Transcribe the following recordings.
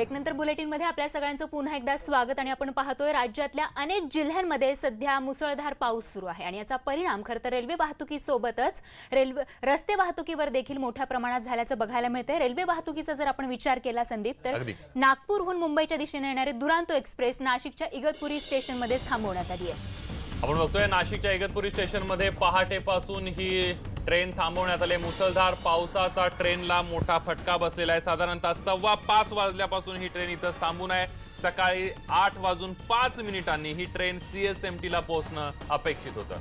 ब्रेकनंतर बुलेटिनमध्ये आपल्या सगळ्यांचं पुन्हा एकदा स्वागत आणि आपण पाहतोय राज्यातल्या अनेक जिल्ह्यांमध्ये सध्या मुसळधार पाऊस सुरू आहे आणि याचा परिणाम खरं तर रेल्वे वाहतुकीसोबतच रेल्वे रस्ते वाहतुकीवर देखील मोठ्या प्रमाणात झाल्याचं बघायला मिळतंय रेल्वे वाहतुकीचा जर आपण विचार केला संदीप तर. नागपूरहून मुंबईच्या दिशेने येणारी दुरांतो एक्सप्रेस नाशिकच्या इगतपुरी स्टेशनमध्ये थांबवण्यात आली आहे आपण बघतोय नाशिकच्या इगतपुरी स्टेशनमध्ये पहाटेपासून ही ट्रेन थांबवण्यात आली. मुसळधार पावसाचा ट्रेनला मोठा फटका बसलेला आहे. साधारणतः सव्वा पाच वाजल्यापासून ही ट्रेन इथं थांबून आहे. सकाळी आठ वाजून पाच मिनिटांनी ही ट्रेन सीएसएमटी ला पोहोचणं अपेक्षित होतं.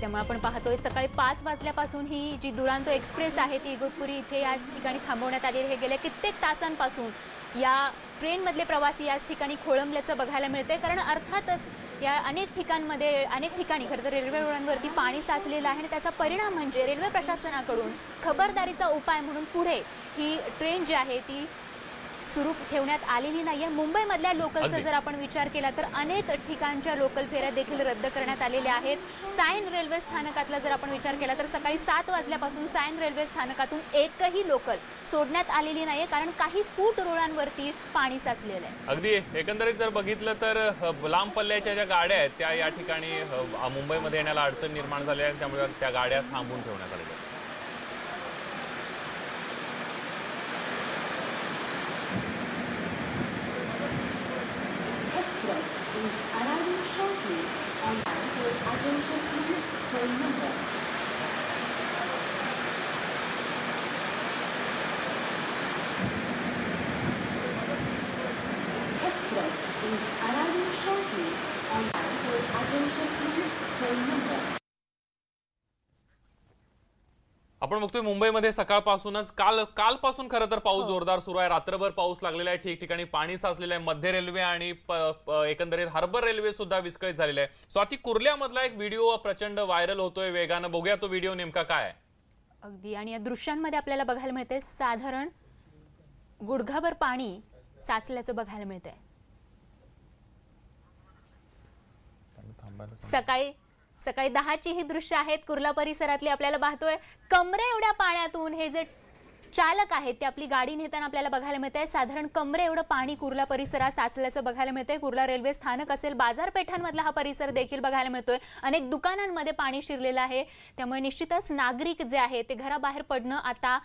त्यामुळे आपण पाहतोय सकाळी पाच वाजल्यापासून ही जी दुरांतो एक्सप्रेस आहे ती इगतपुरी इथे याच ठिकाणी थांबवण्यात आली हे गेल्या कित्येक तासांपासून या ट्रेनमधले प्रवासी याच ठिकाणी खोळंबल्याचं बघायला मिळतंय. कारण अर्थातच या अनेक ठिकाणमध्ये अनेक ठिकाणी खरं तर रेल्वे रुळांवरती पाणी साचलेलं आहे आणि त्याचा परिणाम म्हणजे रेल्वे प्रशासनाकडून खबरदारीचा उपाय म्हणून पुढे ही ट्रेन जी आहे ती सुरू ठेवण्यात आलेली नाहीये. मुंबईमधल्या लोकलचा. जर आपण विचार केला तर अनेक ठिकाणच्या लोकल फेऱ्या देखील रद्द करण्यात आलेल्या आहेत. सायन रेल्वे स्थानकातला जर आपण विचार केला तर सकाळी सात वाजल्यापासून सायन रेल्वे स्थानकातून एकही लोकल सोडण्यात आलेली नाहीये. कारण काही फूट रुळांवरती पाणी साचलेलं आहे. अगदी. एकंदरीत जर बघितलं तर लांब पल्ल्याच्या ज्या गाड्या आहेत त्या या ठिकाणी मुंबईमध्ये येण्याला अडचण निर्माण झाली आहे. त्यामुळे त्या गाड्या थांबून ठेवण्यात आलेल्या आपण बघतोय मुंबईमध्ये सकाळपासूनच काल कालपासून खरं तर पाऊस जोरदार सुरू आहे. रात्रभर पाऊस लागलेला आहे. ठिकठिकाणी पाणी साचलेलं आहे. मध्य रेल्वे आणि एकंदरीत हार्बर रेल्वे सुद्धा विस्कळीत झालेला आहे. स्वाती कुर्ल्यामधला एक व्हिडिओ प्रचंड व्हायरल होतोय वेगानं. बघूया तो व्हिडिओ नेमका काय अगदी. आणि या दृश्यांमध्ये आपल्याला बघायला मिळते साधारण गुडघाभर पाणी साचल्याचं बघायला मिळतंय. सकाळी सकाळी दहाची ही दृश्य आहेत. कुर्ला परिसरातली आपल्याला पाहतोय. कमरे एवढ्या पाण्यातून हे जे चालक आहेत ते आपली गाडी नेताना आपल्याला बघायला मिळत आहे साधारण कमरे एवढं पाणी कुर्ला परिसरात साचल्याचं बघायला मिळतंय. कुर्ला रेल्वे स्थानक असेल बाजारपेठांमधला हा परिसर देखील बघायला मिळतोय. अनेक दुकानांमध्ये पाणी शिरलेलं आहे. त्यामुळे निश्चितच नागरिक जे आहे ते घराबाहेर पडणं आता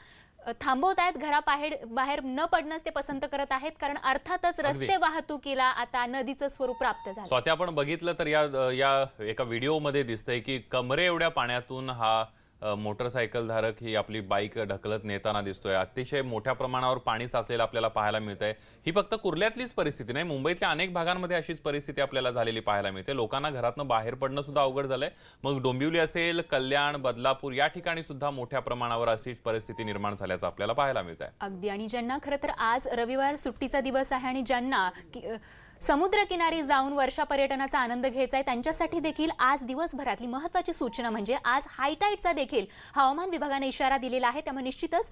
थांबवत आहेत घराबाहेर बाहेर न पडणंच ते पसंत करत आहेत कारण अर्थातच रस्ते वाहतुकीला आता नदीचं स्वरूप प्राप्त झालं. स्वाती आपण बघितलं तर या या एका व्हिडिओमध्ये दिसतंय की कमरे एवढ्या पाण्यातून हा मोटरसायकलधारक ही आपली बाईक ढकलत नेताना दिसतोय. अतिशय मोठ्या प्रमाणावर पाणी साचलेलं आपल्याला पाहायला मिळतंय. ही फक्त कुर्ल्यातलीच परिस्थिती नाही मुंबईतल्या अनेक भागांमध्ये अशीच परिस्थिती आपल्याला झालेली पाहायला मिळते. लोकांना घरातनं बाहेर पडणं सुद्धा अवघड झालंय. मग डोंबिवली असेल कल्याण बदलापूर या ठिकाणी सुद्धा मोठ्या प्रमाणावर अशीच परिस्थिती निर्माण झाल्याचं आपल्याला पाहायला मिळत आहे अगदी. आणि ज्यांना खरं तर आज रविवार सुट्टीचा दिवस आहे आणि ज्यांना समुद्रकिनारी जाऊन वर्षा पर्यटनाचा आनंद घ्यायचा आहे त्यांच्यासाठी देखील आज दिवसभरातली महत्त्वाची सूचना म्हणजे आज हायटाईडचा देखील हवामान विभागाने इशारा दिलेला आहे. त्यामुळे निश्चितच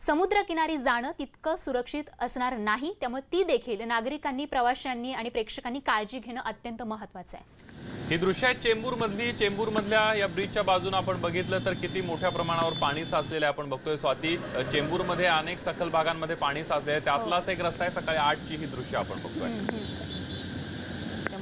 समुद्रकिनारी जाणं तितकं सुरक्षित असणार नाही. त्यामुळे ती देखील नागरिकांनी प्रवाशांनी आणि प्रेक्षकांनी काळजी घेणं अत्यंत महत्त्वाचं आहे ही दृश्य आहेत चेंबूर मधली चेंबूर मधल्या या ब्रिजच्या बाजूने आपण बघितलं तर किती मोठ्या प्रमाणावर पाणी साचलेलं आहे आपण बघतोय. स्वाती चेंबूरमध्ये अनेक सखल भागांमध्ये पाणी साचले आहे. त्यातलाच एक रस्ता आहे. सकाळी आठची ही दृश्य आपण बघतोय.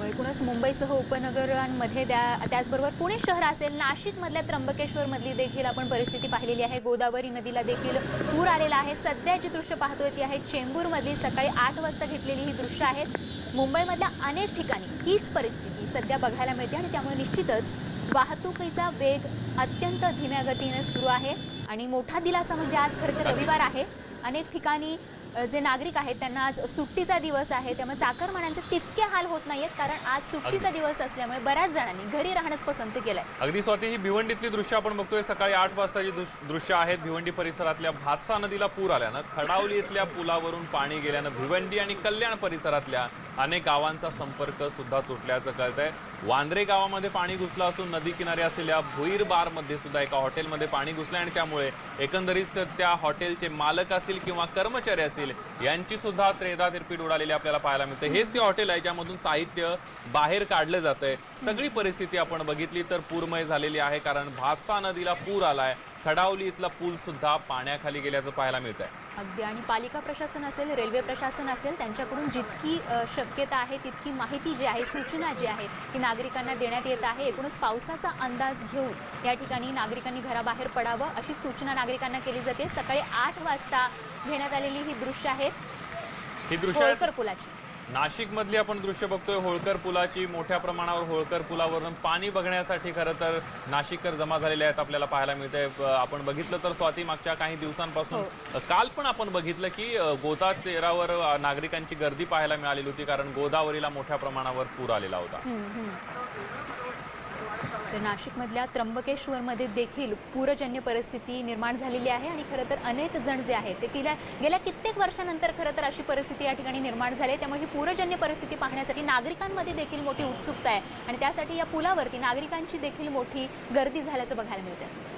त्यामुळे एकूणच मुंबईसह उपनगरांमध्ये त्या त्याचबरोबर पुणे शहर असेल नाशिकमधल्या त्र्यंबकेश्वरमधली देखील आपण परिस्थिती पाहिलेली आहे. गोदावरी नदीला देखील पूर आलेला आहे. सध्या जी दृश्य पाहतोय ती आहे चेंबूरमधली. सकाळी आठ वाजता घेतलेली ही दृश्य आहेत मुंबईमधल्या अनेक ठिकाणी हीच परिस्थिती सध्या बघायला मिळते आणि त्यामुळे निश्चितच वाहतुकीचा वेग अत्यंत धीम्या गतीने सुरू आहे. आणि मोठा दिलासा म्हणजे आज खरं तर रविवार आहे. अनेक ठिकाणी जे नागरिक आहेत त्यांना आज सुट्टीचा दिवस आहे त्यामुळे चाकरमान्यांचे तितके हाल होत नाहीयेत कारण आज सुट्टीचा दिवस असल्यामुळे बऱ्याच जणांनी घरी राहणंच पसंत केलंय. अगदी स्वाती ही भिवंडीतली दृश्य आपण बघतोय सकाळी आठ वाजताची दृश- दृश्य आहेत भिवंडी परिसरातल्या भातसा नदीला पूर आल्यानं खडावली इथल्या पुलावरून पाणी गेल्यानं भिवंडी आणि कल्याण परिसरातल्या अनेक गावांचा संपर्क सुद्धा तुटल्याचं कळत आहे वांद्रे गावामध्ये पाणी घुसलं असून नदी किनारी असलेल्या भुईर बारमध्ये सुद्धा एका हॉटेलमध्ये पाणी घुसलं आणि त्यामुळे एकंदरीत त्या हॉटेलचे मालक असतील किंवा कर्मचारी असतील यांची सुद्धा त्रेदा तिरपीट उडालेली आपल्याला पाहायला मिळते. हेच ते हॉटेल आहे ज्यामधून साहित्य बाहेर काढलं जात आहे सगळी परिस्थिती आपण बघितली तर पूरमय झालेली आहे कारण भातसा नदीला पूर आला आहे खडावली इथला पूल सुद्धा पाण्याखाली गेल्याचं पाहायला मिळत आहे अगदी. आणि पालिका प्रशासन असेल रेल्वे प्रशासन असेल त्यांच्याकडून जितकी शक्यता आहे तितकी माहिती जी आहे सूचना जी आहे ती नागरिकांना देण्यात येत आहे. एकूणच पावसाचा अंदाज घेऊन या ठिकाणी नागरिकांनी घराबाहेर पडावं अशी सूचना नागरिकांना केली जाते. सकाळी आठ वाजता घेण्यात आलेली ही दृश्य आहेत ही दृश्य पुलाची. नाशिक मधली आपण दृश्य बघतोय होळकर पुलाची मोठ्या प्रमाणावर होळकर पुलावरून पाणी बघण्यासाठी खरं तर नाशिककर जमा झालेले आहेत आपल्याला पाहायला मिळतंय. आपण बघितलं तर स्वाती मागच्या काही दिवसांपासून काल पण आपण बघितलं की गोदा तेरावर नागरिकांची गर्दी पाहायला मिळालेली होती कारण गोदावरीला मोठ्या प्रमाणावर पूर आलेला होता. तर नाशिकमधल्या त्र्यंबकेश्वरमध्ये देखील पूरजन्य परिस्थिती निर्माण झालेली आहे आणि खरं तर अनेक जण जे आहेत ते तिला गेल्या कित्येक वर्षानंतर खरं तर अशी परिस्थिती या ठिकाणी निर्माण झाली आहे. त्यामुळे ही पूरजन्य परिस्थिती पाहण्यासाठी नागरिकांमध्ये देखील मोठी उत्सुकता आहे आणि त्यासाठी या पुलावरती नागरिकांची देखील मोठी गर्दी झाल्याचं बघायला मिळतं